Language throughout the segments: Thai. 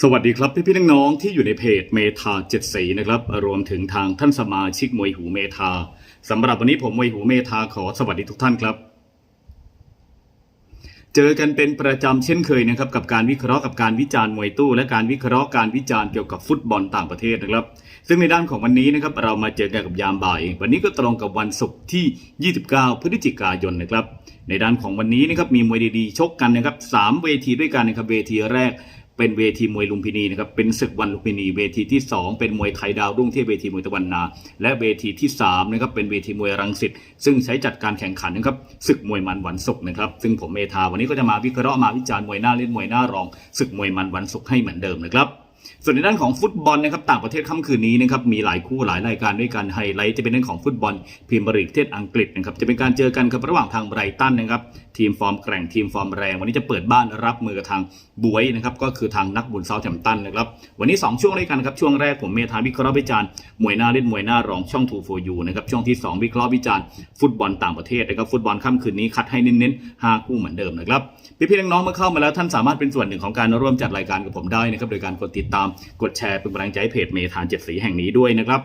สวัสดีครับพี่พี่น้องๆที่อยู่ในเพจเมทาเจ็ดสีนะครับรวมถึงทางท่านสมาชิกมวยหูเมทาสำหรับวันนี้ผมมวยหูเมทาขอสวัสดีทุกท่านครับ เจอกันเป็นประจำเช่นเคยนะครับกับการวิเคราะห์กับการวิจารณ์มวยตู้ และการวิเคราะห์การวิจารณ์เกี่ยวกับฟุตบอลต่างประเทศนะครับ ซึ่งในด้านของวันนี้นะครับเรามาเจอกันกับยามบ่าย วันนี้ก็ตรงกับวันศุกร์ที่ 29 พฤศจิกายนนะครับในด้านของวันนี้นะครับมีมวยดีๆชกกันนะครับสามเวทีด้วยกันนะครับเวทีแรก เป็นเวทีมวยลุมพินีนะครับเป็นศึกวันลุมพินี เวทีที่ 2 เป็นมวยไทยดาวรุ่งที่เวทีมวยตะวันนา และเวทีที่3นะครับเป็นเวทีมวยรังสิตซึ่งใช้จัดการแข่งขันนะครับศึกมวยมันวันศุกร์นะครับซึ่งผมเมธาวันนี้ก็จะมาวิเคราะห์มาวิจารณ์มวยหน้าเล่นมวยหน้ารองศึกมวยมันวันศุกร์ให้เหมือนเดิมนะครับ ส่วนในด้านของฟุตบอลนะครับต่างประเทศค่ำคืนนี้นะครับมีหลายคู่หลายรายการด้วยกันไฮไลท์จะเป็นเรื่องของฟุตบอลพรีเมียร์ลีกประเทศอังกฤษนะครับจะเป็นการเจอกันครับระหว่างทางไบรตันนะครับทีมฟอร์มแกร่งทีมฟอร์มแรง วันนี้จะเปิดบ้านรับมือกับทางบวยนะครับก็คือทางนักบุญเซาแฮมตันนะครับวันนี้ 2 ช่วงด้วยกันครับช่วงแรกผมเมธาวิเคราะห์วิจารณ์มวยหน้าเล่นมวยหน้ารองช่อง2 for you นะครับช่วงที่ 2 วิเคราะห์วิจารณ์ฟุตบอลต่างประเทศนะครับฟุตบอลค่ำคืนนี้คัดให้เน้นๆ5คู่เหมือนเดิมนะครับพี่ๆน้องๆเมื่อเข้ามาแล้วท่านสามารถเป็นส่วนหนึ่งของการร่วมจัดรายการกับผมได้นะครับโดยการกดติดตาม กดแชร์เป็นกำลังใจให้เพจเมธานเจ็ดสีแห่งนี้ด้วยนะครับ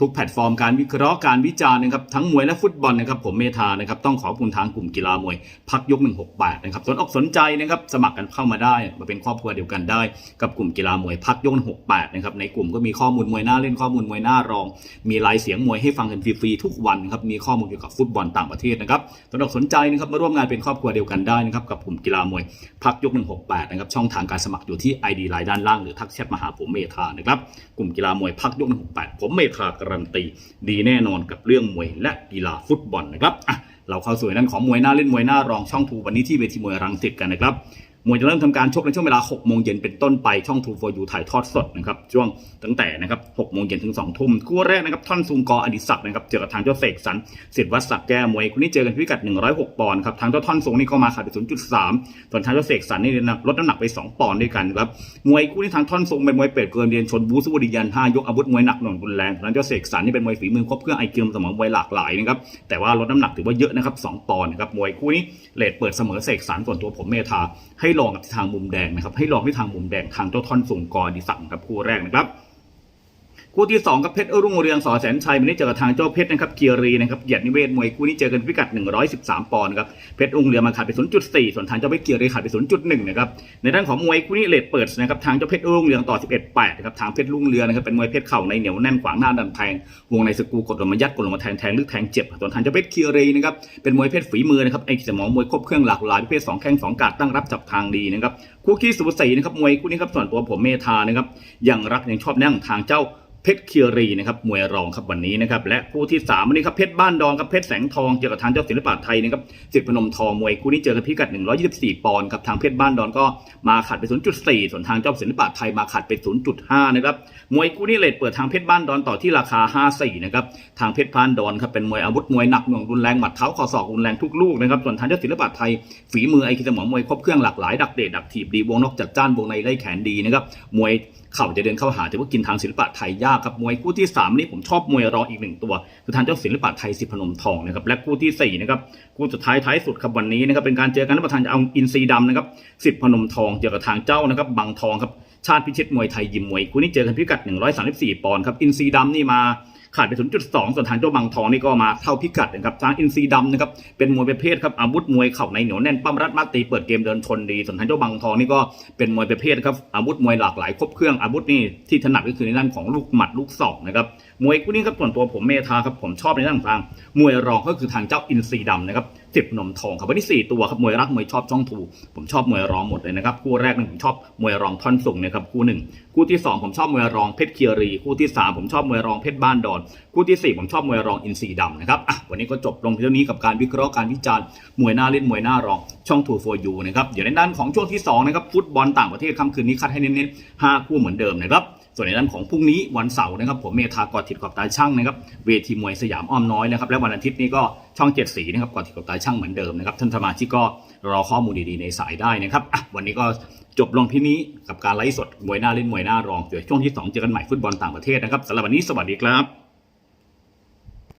ทุกแพลตฟอร์มการวิเคราะห์การวิจารณ์นะครับทั้งมวยและฟุตบอลนะครับผมเมธานะครับต้องขอบคุณทางกลุ่มกีฬามวย พักยก 168นะครับสนอกสนใจนะครับสมัครกันเข้ามาได้มาเป็นครอบครัวเดียวกันได้ กับกลุ่มกีฬามวยพักยก 168นะครับในกลุ่มก็มีข้อมูลมวยหน้าเล่นข้อมูลมวยหน้ารอง มีไลฟ์เสียงมวยให้ฟังกันฟรีๆทุกวันนะครับมีข้อมูลเกี่ยวกับฟุตบอลต่างประเทศนะครับสนอกสนใจนะครับมาร่วมงานเป็นครอบครัวเดียวกันได้นะครับกับกลุ่มกีฬามวยพักยก 168นะครับช่องทางการสมัครอยู่ที่ ID ไลน์ด้านล่างหรือทักแชทมาหาผมเมธานะครับกลุ่มกีฬามวยพักยก 168 ผมเมธาการันตีดีแน่นอนกับเรื่องมวยและกีฬาฟุตบอลนะครับเราเข้าสู่นั้นของมวยหน้าเล่นมวยหน้ารองช่องทูวันนี้ที่เวทีมวยรังสิตกันนะครับ มวยจะเริ่มทำการชกในช่วงเวลา6โมงเย็นเป็นต้นไปช่องทูโฟยูถ่ายทอดสดนะครับช่วงตั้งแต่นะครับ6โมงเย็นถึง2ทุ่มคู่แรกนะครับท่อนซุงกออดิศักดิ์นะครับเจอกับทางเจ้าเสกสรรสิทธิ์วัดสักแก้มวยคู่นี้เจอกันพิกัด 106 ปอนด์ครับทางเจ้าท่อนซุงนี่เข้ามาขาดไป0.3ส่วนทางเจ้าเสกสรรนี่ลดน้ำหนักไป 2 ปอนด์ด้วยกันครับมวยคู่นี้ทางท่อนซุงเป็นมวยเป็ดเกินเรียนชนบูสุวดิยัน5ยกอาวุธมวยหนักหน่วงรุนแรงทางเจ้าเสกสรรนี่เป็นมวยฝีมือครบเครื่องไอเกียมสมองมวยหลากหลายนะครับแต่ว่าลดน้ำหนักถือว่าเยอะนะครับ2ปอนด์นะครับมวยคู่นี้เลทเปิดเสมอเสกสรรส่วนตัวผมเมธาให้ลองกับทางมุมแดงนะครับ ให้ลองที่ทางมุมแดงทางเจ้าท่อนส่งกอดิสักครับคู่แรกนะครับ คู่ที่ 2กับเพชรรุ่งเรืองสอแสนชัยวันนี้เจอกับทางเจ้าเพชรนะครับเกียรีนะครับเกียรตินิเวศมวยคู่นี้เจอกันพิกัด 113 ปอนด์ครับเพชรรุ่งเรืองมาขาดไป 0.4 ส่วนทางเจ้าเพชรเกียรีขาดไป 0.1 นะครับในด้านของมวยคู่นี้เลทเปิดนะครับทางเจ้าเพชรรุ่งเรืองต่อ 11-8 นะครับทางเพชรรุ่งเรืองนะครับเป็นมวยเพชรเข่าในเหนียวแน่นขวางหน้าดันแทงวงในสกูกดลงมายัดกดลงมาแทงแทงลึกแทงเจ็บส่วนทางเจ้าเพชรเกียรีนะครับเป็นมวยเพชรฝีมือนะครับไอ้สมองมวยครบเครื่องหลากหลายประเภทสองแข้งสองกาดตั้งรับจับทางดีนะครับคู่ขี้สุภสีนะครับมวยคู่นี้ครับส่วนตัวผมเมธานะครับยังรักยังชอบแน่งทางเจ้า เพชรเคียรีนะครับมวยรองครับวันนี้นะครับและคู่ที่3วันนี้ครับเพชรบ้านดอนครับเพชรแสงทองเจอกับทางเจ้าศิลปะไทยนะครับสิทธิพนมทองมวยคู่นี้เจอกันพิกัด 124 ปอนด์ครับทางเพชรบ้านดอนก็มาขัดไป 0.4 ส่วนทางเจ้าศิลปะไทยมาขัดไป 0.5 นะครับมวยคู่นี้เลทเปิดทางเพชรบ้านดอนต่อที่ราคา 54 นะครับทางเพชรบ้านดอนครับเป็นมวยอาวุธมวยหนักหน่วงรุนแรงหมัดเท้าคอศอกรุนแรงทุกลูกนะครับส่วนทางเจ้าศิลปะไทยฝีมือไอ้คิสมองมวยครบเครื่องหลากหลายดักเดดดักถีบดีวงนอกจัดจ้านวงในไล่แขนดีนะครับมวยเข่าจะเดินเข้าหาถือว่ากินทางศิลปะไทยยากครับมวยคู่ที่ 3 นี่ผมชอบมวยรออีกหนึ่งตัว คือทางเจ้าศิลปะไทยสิพนมทองนะครับและคู่ที่4นะครับคู่สุดท้ายท้ายสุดครับวันนี้นะครับเป็นการเจอกันระหว่างทางจะเอาอินซีดำนะครับสิพนมทองเจอกับทางเจ้านะครับบางทองครับชาติพิชิตมวยไทยยิมมวยคู่นี้เจอกันพิกัด 134 ปอนด์ครับอินซีดำนี่มา ขาดไป 0.2 ส่วนทางเจ้าบางทองนี่ก็มาเท่าพิกัดนะครับทางอินซีดำนะครับเป็นมวยประเภทครับอาวุธมวยเข่าในเหนียวแน่นปั้มรัดมัดตีเปิดเกมเดินชนดีส่วนทางเจ้าบางทองนี่ก็เป็นมวยประเภทครับอาวุธมวยหลากหลายครบเครื่องอาวุธนี่ที่ถนัดก็คือในด้านของลูกหมัดลูกศอกนะครับ มวยคู่นี้ครับส่วนตัวผมเมธาครับผมชอบในด้านของทางมวยรองก็คือทางเจ้าอินซีดำนะครับสิบนมทองครับวันที่สี่ตัวครับมวยรักมวยชอบช่องถูผมชอบมวยรองหมดเลยนะครับคู่แรกนี่ผมชอบมวยรองท่อนสูงนะครับคู่หนึ่งคู่ที่สองผมชอบมวยรองเพชรเคียรีคู่ที่สามผมชอบมวยรองเพชรบ้านดอนคู่ที่สี่ผมชอบมวยรองอินซีดำนะครับอะวันนี้ก็จบลงเท่านี้กับการวิเคราะห์การวิจารณ์มวยหน้าเล่นมวยหน้ารองช่องทูโฟยูนะครับเดี๋ยวในด้านของช่วงที่สองนะครับฟุตบอลต่างประเทศค่ำคืนนี้คัดให้เน้นๆห้าคู่เหมือนเดิมนะครับ ส่วนในด้านของพรุ่งนี้วันเสาร์นะครับผมเมธากอดติดขอบตาช่างนะครับเวทีมวยสยามอ้อมน้อยนะครับและวันอาทิตย์นี้ก็ช่องเจ็ดสีนะครับกอดติดขอบตาช่างเหมือนเดิมนะครับท่านสมาชิกก็รอข้อมูลดีๆในสายได้นะครับวันนี้ก็จบลงที่นี้กับการไลฟ์สดมวยหน้าเล่นมวยหน้ารองเดี๋ยวช่วงที่สองเจอกันใหม่ฟุตบอลต่างประเทศนะครับสำหรับวันนี้สวัสดีครับ